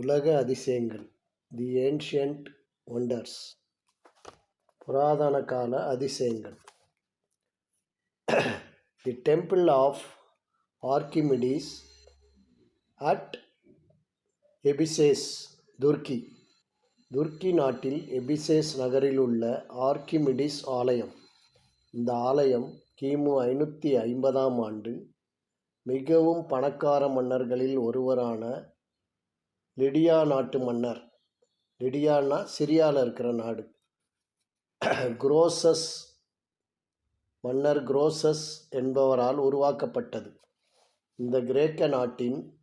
உலக அதிசயங்கள் தி ancient wonders புராதன கால அதிசயங்கள். The temple of Archimedes at Ephesus Turkey Turkey நாட்டில் எபிசேஸ் நகரில் உள்ள ஆர்கிமிடிஸ் ஆலயம். இந்த ஆலயம் கிமு ஐநூற்றி ஐம்பதாம் ஆண்டு மிகவும் பணக்கார மன்னர்களில் ஒருவரான லிடியா நாட்டு மன்னர். லிடியான்னா சிரியாவில் இருக்கிற நாடு. குரோசஸ் மன்னர் குரோசஸ் என்பவரால் உருவாக்கப்பட்டது. இந்த கிரேக்க நாட்டின்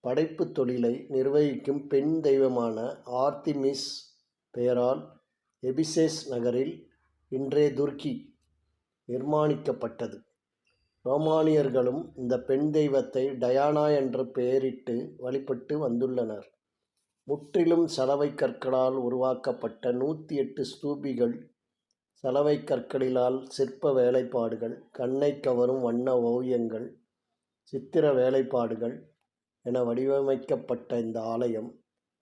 படைப்புத் தொழிலை நிர்வகிக்கும் பெண் தெய்வமான ஆர்த்திமிஸ் பெயரால் எபிசேஸ் நகரில் இன்றைய துர்க்கி நிர்மாணிக்கப்பட்டது. ரோமானியர்களும் இந்த பெண் தெய்வத்தை டயானா என்று பெயரிட்டு வழிபட்டு வந்துள்ளனர். முற்றிலும் சலவைக் கற்களால் உருவாக்கப்பட்ட நூற்றி எட்டு ஸ்தூபிகள் சலவைக் கற்களிலால் சிற்ப வேலைப்பாடுகள் கண்ணை கவரும் வண்ண ஓவியங்கள் சித்திர வேலைப்பாடுகள் என வடிவமைக்கப்பட்ட இந்த ஆலயம்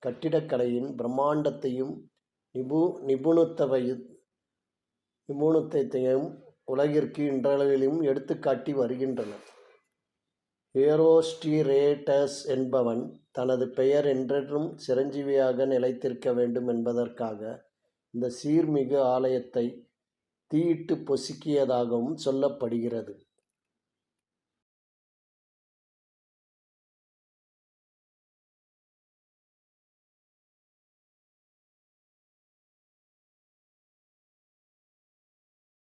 கட்டிடக்கலையின் பிரம்மாண்டத்தையும் நிபு நிபுணத்துவையும் நிபுணத்தையும் உலகிற்கு இன்றளவிலும் எடுத்துக்காட்டி வருகின்றன ஏரோஸ்டிரேட்டஸ் என்பவன் தனது பெயர் என்றென்றும் சிரஞ்சீவியாக நிலைத்திருக்க வேண்டும் என்பதற்காக இந்த சீர்மிகு ஆலயத்தை தீயிட்டு பொசுக்கியதாகவும் சொல்லப்படுகிறது.